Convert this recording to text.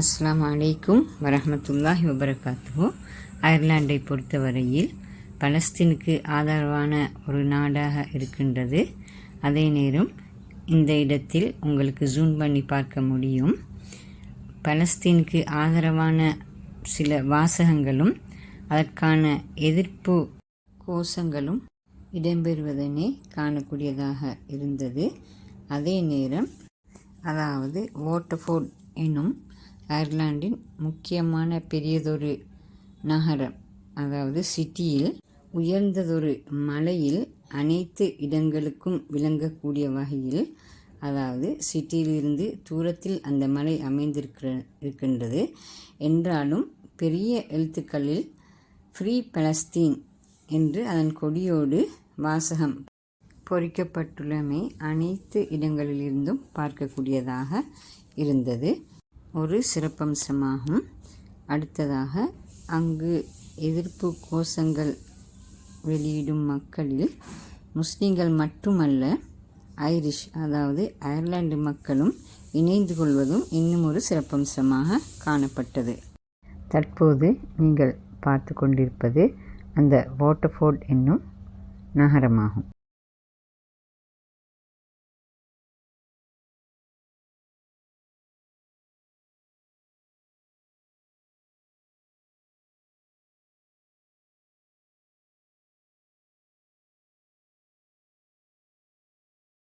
அஸ்லாம் அலைக்கும் வரமத்துல்லாஹி வபரகாத்துஹு. அயர்லாண்டை பொறுத்தவரையில் பலஸ்தீனுக்கு ஆதரவான ஒரு நாடாக இருக்கின்றது. அதே நேரம் இந்த இடத்தில் உங்களுக்கு ஜூம் பண்ணி பார்க்க முடியும். பலஸ்தீனுக்கு ஆதரவான சில வாசகங்களும் அதற்கான எதிர்ப்பு கோஷங்களும் இடம்பெறுவதனே காணக்கூடியதாக இருந்தது. அதே நேரம் அதாவது வாட்டர்ஃபோர்ட் எனும் அயர்லாண்டின் முக்கியமான பெரியதொரு நகரம் அதாவது சிட்டியில் உயர்ந்ததொரு மலையில் அனைத்து இடங்களுக்கும் விளங்கக்கூடிய வகையில் அதாவது சிட்டியிலிருந்து தூரத்தில் அந்த மலை அமைந்திருக்கிற இருக்கின்றது. என்றாலும் பெரிய எழுத்துக்களில் ஃப்ரீ பலஸ்தீன் என்று அதன் கொடியோடு வாசகம் பொறிக்கப்பட்டுள்ளமை அனைத்து இடங்களிலிருந்தும் பார்க்கக்கூடியதாக இருந்தது. ஒரு சிறப்பம்சமாகும். அடுத்ததாக அங்கு எதிர்ப்பு கோஷங்கள் வெளியிடும் மக்களில் முஸ்லீம்கள் மட்டுமல்ல ஐரிஷ் அதாவது அயர்லாந்து மக்களும் இணைந்து கொள்வதும் இன்னும் ஒரு சிறப்பம்சமாக காணப்பட்டது. தற்போது நீங்கள் பார்த்து கொண்டிருப்பது அந்த வாட்டர்ஃபோர்ட் என்னும் நகரமாகும்.